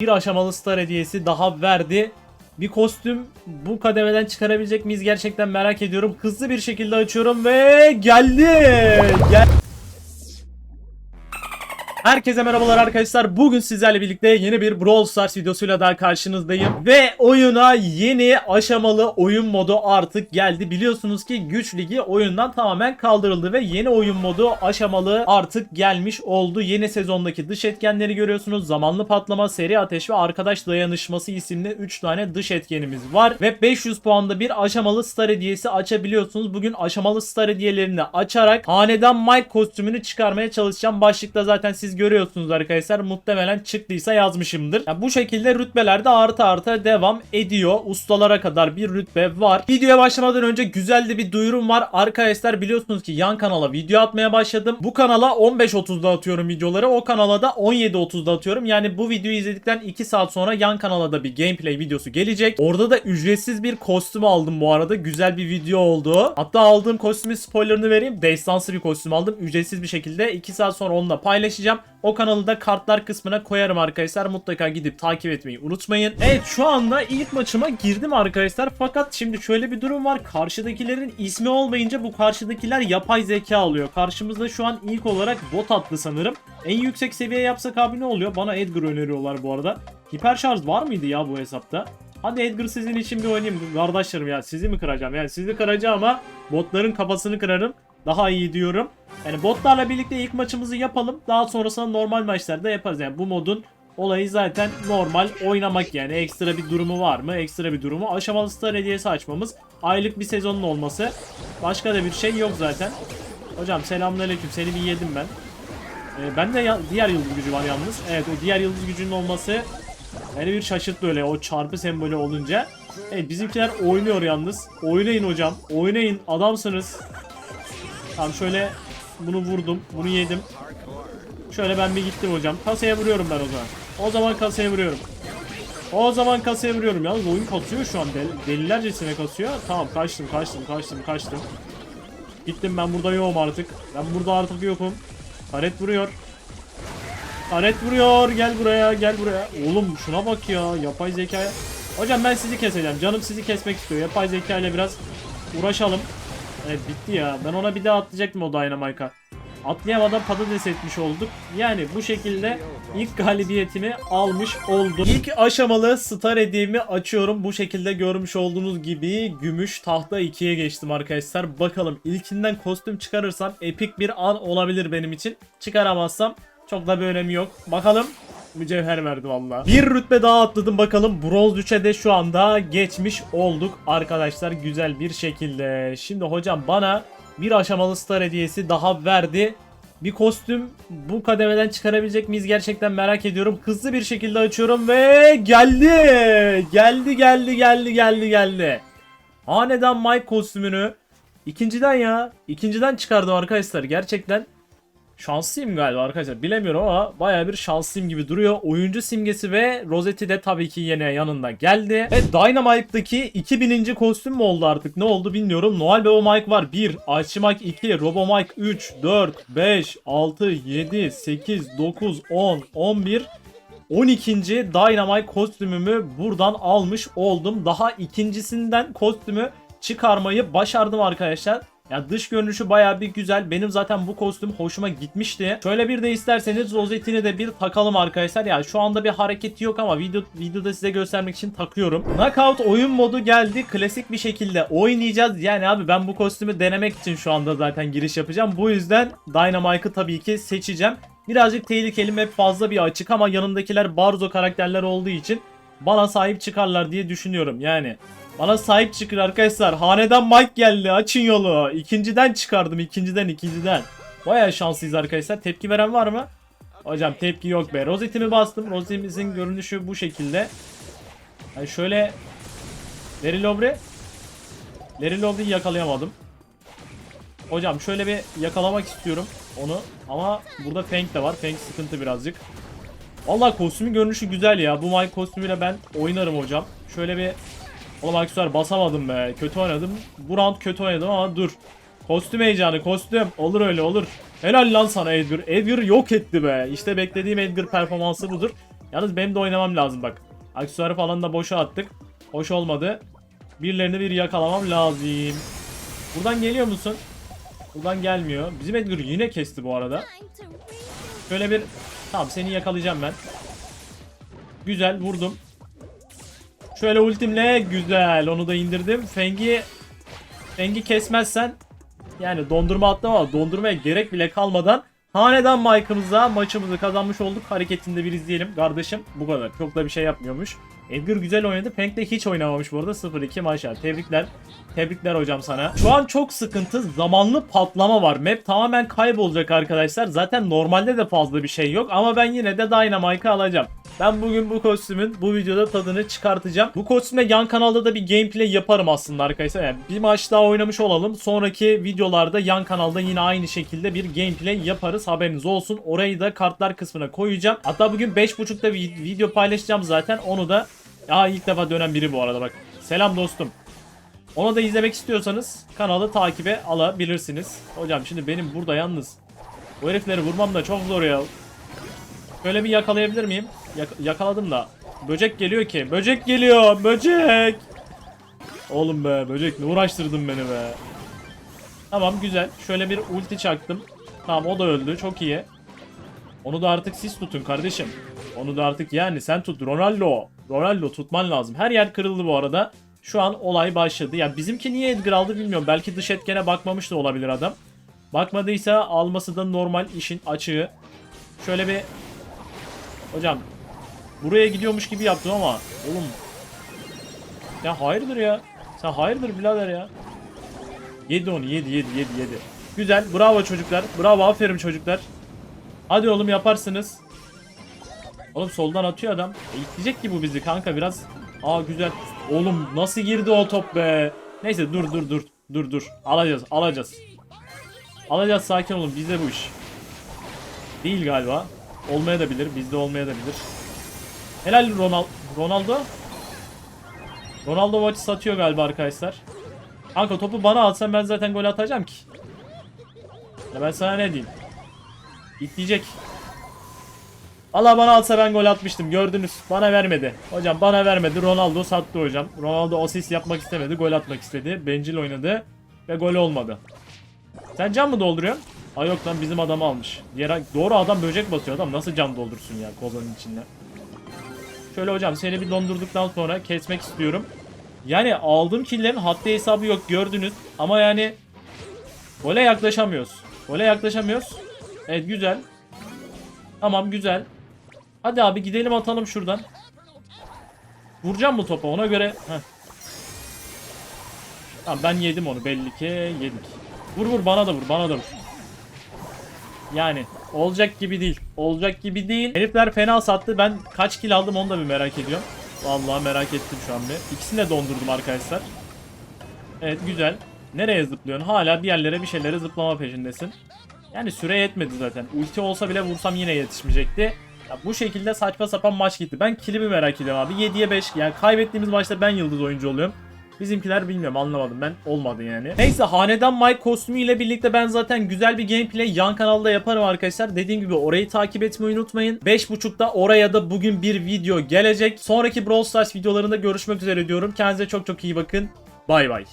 Bir aşamalı star hediyesi daha verdi. Bir kostüm bu kademeden çıkarabilecek miyiz gerçekten merak ediyorum. Hızlı bir şekilde açıyorum ve geldi. Gel Herkese merhabalar arkadaşlar. Bugün sizlerle birlikte yeni bir Brawl Stars videosuyla daha karşınızdayım. Ve oyuna yeni aşamalı oyun modu artık geldi. Biliyorsunuz ki Güç Ligi oyundan tamamen kaldırıldı ve yeni oyun modu aşamalı artık gelmiş oldu. Yeni sezondaki dış etkenleri görüyorsunuz. Zamanlı patlama, seri ateş ve arkadaş dayanışması isimli 3 tane dış etkenimiz var. Ve 500 puanda bir aşamalı star hediyesi açabiliyorsunuz. Bugün aşamalı star hediyelerini açarak hanedan Mike kostümünü çıkarmaya çalışacağım. Başlıkta zaten siz görüyorsunuz arkadaşlar. Muhtemelen çıktıysa yazmışımdır. Yani bu şekilde rütbelerde artı artı devam ediyor. Ustalara kadar bir rütbe var. Videoya başlamadan önce güzel de bir duyurum var. Arkadaşlar biliyorsunuz ki yan kanala video atmaya başladım. Bu kanala 15.30'da atıyorum videoları. O kanala da 17.30'da atıyorum. Yani bu videoyu izledikten 2 saat sonra yan kanala da bir gameplay videosu gelecek. Orada da ücretsiz bir kostüm aldım bu arada. Güzel bir video oldu. Hatta aldığım kostümün spoilerını vereyim. Destansı bir kostüm aldım. Ücretsiz bir şekilde 2 saat sonra onunla paylaşacağım. O kanalı da kartlar kısmına koyarım arkadaşlar. Mutlaka gidip takip etmeyi unutmayın. Evet şu anda ilk maçıma girdim arkadaşlar. Fakat şimdi şöyle bir durum var. Karşıdakilerin ismi olmayınca bu karşıdakiler yapay zeka alıyor. Karşımızda şu an ilk olarak bot attı sanırım. En yüksek seviye yapsak abi ne oluyor? Bana Edgar öneriyorlar bu arada. Hiper şarj var mıydı ya bu hesapta? Hadi Edgar sizin için bir oynayayım kardeşlerim ya. Sizi mi kıracağım? Yani sizi kıracağım ama botların kafasını kırarım. Daha iyi diyorum. Yani botlarla birlikte ilk maçımızı yapalım. Daha sonrasında normal maçlarda yaparız. Yani bu modun olayı zaten normal oynamak yani. Ekstra bir durumu var mı? Ekstra bir durumu. Aşamalı star hediyesi açmamız. Aylık bir sezonun olması. Başka da bir şey yok zaten. Hocam selamünaleyküm. Seni bir yedim ben. Ee, ben de diğer yıldız gücü var yalnız. Evet o diğer yıldız gücünün olması beni bir şaşırttı öyle o çarpı sembolü olunca. Evet bizimkiler oynuyor yalnız. Oynayın hocam. Oynayın adamsınız. Tamam şöyle bunu vurdum. Bunu yedim. Şöyle ben bir gittim hocam. Kasaya vuruyorum ben o zaman. O zaman kasaya vuruyorum. O zaman kasaya vuruyorum. Yalnız oyun kasıyor şu an. Del delilercesine kasıyor. Tamam kaçtım kaçtım kaçtım kaçtım. Gittim ben burada yokum artık. Ben burada artık yokum. Taret vuruyor. Taret vuruyor. Gel buraya gel buraya. Oğlum şuna bak ya. Yapay zekaya. Hocam ben sizi keseceğim. Canım sizi kesmek istiyor. Yapay zeka ile biraz uğraşalım. Evet bitti ya. Ben ona bir daha atlayacaktım o Dynamite'a. Atlayamadan patates etmiş olduk. Yani bu şekilde ilk galibiyetimi almış oldum. İlk aşamalı star hediyemi açıyorum. Bu şekilde görmüş olduğunuz gibi gümüş tahta 2'ye geçtim arkadaşlar. Bakalım ilkinden kostüm çıkarırsam epik bir an olabilir benim için. Çıkaramazsam çok da bir önemi yok. Bakalım mücevher verdi valla. Bir rütbe daha atladım bakalım. Bronz 3'e de şu anda geçmiş olduk arkadaşlar güzel bir şekilde. Şimdi hocam bana bir aşamalı star hediyesi daha verdi. Bir kostüm bu kademeden çıkarabilecek miyiz gerçekten merak ediyorum. Hızlı bir şekilde açıyorum ve geldi. Geldi geldi geldi geldi geldi. Hanedan Mike kostümünü ikinciden ya. ikinciden çıkardım arkadaşlar gerçekten. Şanslıyım galiba arkadaşlar. Bilemiyorum ama baya bir şanslıyım gibi duruyor. Oyuncu simgesi ve rozeti de tabii ki yine yanında geldi. Ve Dynamite'daki 2000. kostüm mü oldu artık? Ne oldu bilmiyorum. Noel Baba Mike var. 1, Archie Mike 2, Robo Mike 3, 4, 5, 6, 7, 8, 9, 10, 11, 12. Dynamite kostümümü buradan almış oldum. Daha ikincisinden kostümü çıkarmayı başardım arkadaşlar. Ya dış görünüşü baya bir güzel. Benim zaten bu kostüm hoşuma gitmişti. Şöyle bir de isterseniz rozetini de bir takalım arkadaşlar. Ya şu anda bir hareketi yok ama video videoda size göstermek için takıyorum. Knockout oyun modu geldi. Klasik bir şekilde oynayacağız. Yani abi ben bu kostümü denemek için şu anda zaten giriş yapacağım. Bu yüzden Dynamite'ı tabii ki seçeceğim. Birazcık tehlikeli map fazla bir açık ama yanımdakiler Barzo karakterler olduğu için bana sahip çıkarlar diye düşünüyorum. Yani bana sahip çıkın arkadaşlar. Hanedan Mike geldi. Açın yolu. İkinciden çıkardım. ikinciden ikinciden. Baya şanslıyız arkadaşlar. Tepki veren var mı? Hocam tepki yok be. Rozetimi bastım. Rozetimizin görünüşü bu şekilde. Yani şöyle Larry Lobre Larry Lobre'yi yakalayamadım. Hocam şöyle bir yakalamak istiyorum onu. Ama burada Fang de var. Fang sıkıntı birazcık. Vallahi kostümün görünüşü güzel ya. Bu Mike kostümüyle ben oynarım hocam. Şöyle bir Oğlum aksesuar basamadım be. Kötü oynadım. Bu round kötü oynadım ama dur. Kostüm heyecanı kostüm. Olur öyle olur. Helal lan sana Edgar. Edgar yok etti be. İşte beklediğim Edgar performansı budur. Yalnız benim de oynamam lazım bak. Aksesuarı falan da boşa attık. Hoş olmadı. Birilerini bir yakalamam lazım. Buradan geliyor musun? Buradan gelmiyor. Bizim Edgar yine kesti bu arada. Şöyle bir... Tamam seni yakalayacağım ben. Güzel vurdum. Şöyle ultimle güzel onu da indirdim. Fengi Fengi kesmezsen yani dondurma attım ama dondurmaya gerek bile kalmadan Hanedan Mike'ımıza maçımızı kazanmış olduk. Hareketinde bir izleyelim kardeşim. Bu kadar. Çok da bir şey yapmıyormuş. Edgar güzel oynadı. Feng de hiç oynamamış bu arada. 0-2 maşallah. Tebrikler. Tebrikler hocam sana. Şu an çok sıkıntı. Zamanlı patlama var. Map tamamen kaybolacak arkadaşlar. Zaten normalde de fazla bir şey yok. Ama ben yine de Dynamike'ı alacağım. Ben bugün bu kostümün bu videoda tadını çıkartacağım. Bu kostümle yan kanalda da bir gameplay yaparım aslında arkadaşlar. Yani bir maç daha oynamış olalım. Sonraki videolarda yan kanalda yine aynı şekilde bir gameplay yaparız. Haberiniz olsun. Orayı da kartlar kısmına koyacağım. Hatta bugün 5.30'da bir video paylaşacağım zaten. Onu da Aa ilk defa dönen biri bu arada bak. Selam dostum. Onu da izlemek istiyorsanız kanalı takibe alabilirsiniz. Hocam şimdi benim burada yalnız bu herifleri vurmam da çok zor ya. Şöyle bir yakalayabilir miyim? Yak- yakaladım da. Böcek geliyor ki. Böcek geliyor. Böcek. Oğlum be böcek ne uğraştırdın beni be. Tamam güzel. Şöyle bir ulti çaktım. Tamam o da öldü. Çok iyi. Onu da artık siz tutun kardeşim. Onu da artık yani sen tut. Ronaldo. Ronaldo tutman lazım. Her yer kırıldı bu arada. Şu an olay başladı. Ya bizimki niye Edgar aldı bilmiyorum. Belki dış etkene bakmamış da olabilir adam. Bakmadıysa alması da normal işin açığı. Şöyle bir Hocam buraya gidiyormuş gibi yaptım ama oğlum ya hayırdır ya? Sen hayırdır birader ya? Yedi onu yedi yedi yedi yedi. Güzel bravo çocuklar bravo aferin çocuklar. Hadi oğlum yaparsınız. Oğlum soldan atıyor adam. E, ki bu bizi kanka biraz. Aa güzel. Oğlum nasıl girdi o top be? Neyse dur dur dur dur dur. Alacağız alacağız. Alacağız sakin olun. Bizde bu iş. Değil galiba Olmaya da bilir. Bizde olmaya da bilir. Helal Ronald Ronaldo. Ronaldo maçı satıyor galiba arkadaşlar. Kanka topu bana atsan ben zaten gol atacağım ki. Ya ben sana ne diyeyim. İtleyecek. Allah bana atsa ben gol atmıştım gördünüz. Bana vermedi. Hocam bana vermedi. Ronaldo sattı hocam. Ronaldo asist yapmak istemedi. Gol atmak istedi. Bencil oynadı. Ve gol olmadı. Sen can mı dolduruyorsun? Aa yok lan bizim adamı almış. Diğer doğru adam böcek basıyor adam nasıl cam doldursun ya kozanın içinde. Şöyle hocam seni bir dondurduktan sonra kesmek istiyorum. Yani aldığım killerin haddi hesabı yok gördünüz ama yani gole yaklaşamıyoruz. Gole yaklaşamıyoruz. Evet güzel. Tamam güzel. Hadi abi gidelim atalım şuradan. Vuracağım mı topa ona göre. Heh. Tamam ben yedim onu belli ki yedik. Vur vur bana da vur bana da vur. Yani olacak gibi değil. Olacak gibi değil. Herifler fena sattı. Ben kaç kill aldım onu da bir merak ediyorum. Vallahi merak ettim şu an bir. İkisini de dondurdum arkadaşlar. Evet güzel. Nereye zıplıyorsun? Hala bir yerlere bir şeylere zıplama peşindesin. Yani süre yetmedi zaten. Ulti olsa bile vursam yine yetişmeyecekti. Ya bu şekilde saçma sapan maç gitti. Ben killimi merak ediyorum abi. 7'ye 5. Yani kaybettiğimiz maçta ben yıldız oyuncu oluyorum. Bizimkiler bilmiyorum anlamadım ben olmadı yani. Neyse Hanedan Mike kostümü ile birlikte ben zaten güzel bir gameplay yan kanalda yaparım arkadaşlar. Dediğim gibi orayı takip etmeyi unutmayın. 5.30'da oraya da bugün bir video gelecek. Sonraki Brawl Stars videolarında görüşmek üzere diyorum. Kendinize çok çok iyi bakın. Bay bay.